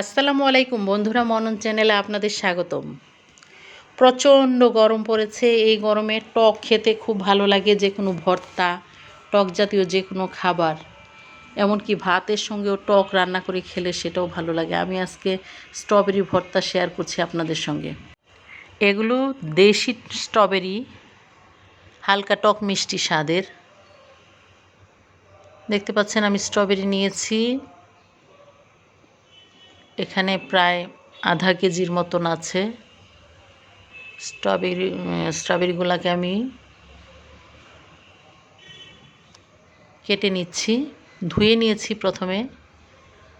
আসসালামু আলাইকুম বন্ধুরা, মনন চ্যানেলে আপনাদের স্বাগতম। প্রচণ্ড গরম পড়েছে, এই গরমে টক খেতে খুব ভালো লাগে, যে কোনো ভর্তা, টক জাতীয় যে কোনো খাবার, এমনকি ভাতের সঙ্গেও টক রান্না করে খেলে সেটাও ভালো লাগে। আমি আজকে স্ট্রবেরি ভর্তা শেয়ার করছি আপনাদের সঙ্গে। এগুলো দেশি স্ট্রবেরি, হালকা টক মিষ্টি স্বাদের। দেখতে পাচ্ছেন আমি স্ট্রবেরি নিয়েছি। এখানে প্রায় আধা কেজির মতন আছে। স্ট্রবেরি স্ট্রবেরিগুলোকে আমি কেটে নিচ্ছি। ধুয়ে নিয়েছি প্রথমে,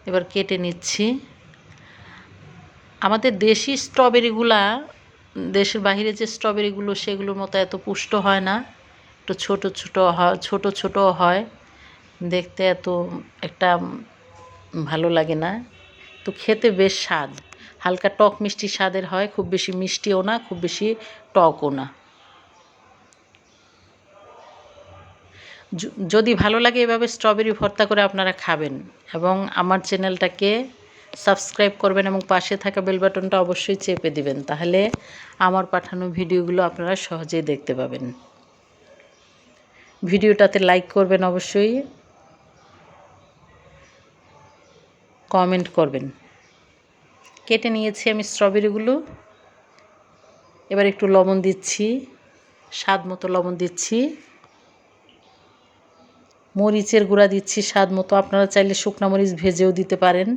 এবার কেটে নিচ্ছি। আমাদের দেশি স্ট্রবেরিগুলা, দেশের বাহিরে যে স্ট্রবেরিগুলো, সেগুলোর মতো এত পুষ্ট হয় না। একটু ছোট ছোট হয়, ছোট ছোট হয়। দেখতে এত একটা ভালো লাগে না। তো খেতে বেশ স্বাদ। হালকা টক মিষ্টি স্বাদের হয়, খুব বেশি মিষ্টিও না, খুব বেশি টকও না। যদি ভালো লাগে এভাবে স্ট্রবেরি ভর্তা করে আপনারা খাবেন এবং আমার চ্যানেলটাকে সাবস্ক্রাইব করবেন এবং পাশে থাকা বেল বাটনটা অবশ্যই চেপে দিবেন, তাহলে আমার পাঠানো ভিডিওগুলো আপনারা সহজেই দেখতে পাবেন। ভিডিওটাতে লাইক করবেন অবশ্যই। কমেন্ট করবেন। কেটে নিয়েছি আমি স্ট্রবেরিগুলো। এবার একটু লবণ দিচ্ছি, স্বাদ মতো লবণ দিচ্ছি। মরিচের গুঁড়া দিচ্ছি স্বাদ মতো, আপনারা চাইলে শুকনো মরিচ ভেজেও দিতে পারেন।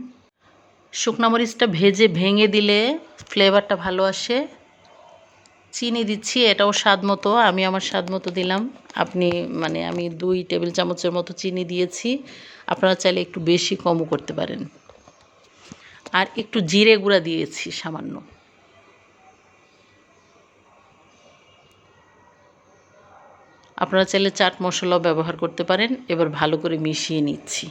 শুকনো মরিচটা ভেজে ভেঙে দিলে ফ্লেভারটা ভালো আসে। চিনি দিচ্ছি, এটাও স্বাদ মতো, আমি আমার স্বাদ মতো দিলাম। আপনি মানে আমি দুই টেবিল চামচের মতো চিনি দিয়েছি, আপনারা চাইলে একটু বেশি কমও করতে পারেন। আর একটু জিরে গুঁড়া দিয়েছি সামান্য। আপনারা চাইলে চাট মশলাও ব্যবহার করতে পারেন, এবার ভালো করে মিশিয়ে নিচ্ছি।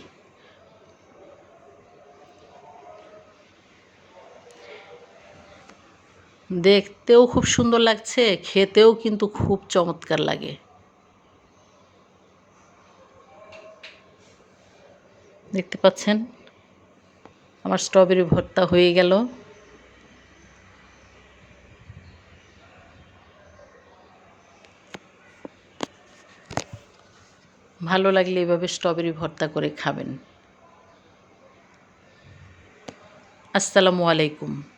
দেখতেও খুব সুন্দর লাগছে, খেতেও কিন্তু খুব চমৎকার লাগে। দেখতে পাচ্ছেন? আমার স্ট্রবেরি ভর্তা হয়ে গেল। ভালো লাগলে এভাবে স্ট্রবেরি ভর্তা করে খাবেন। আসসালামু আলাইকুম।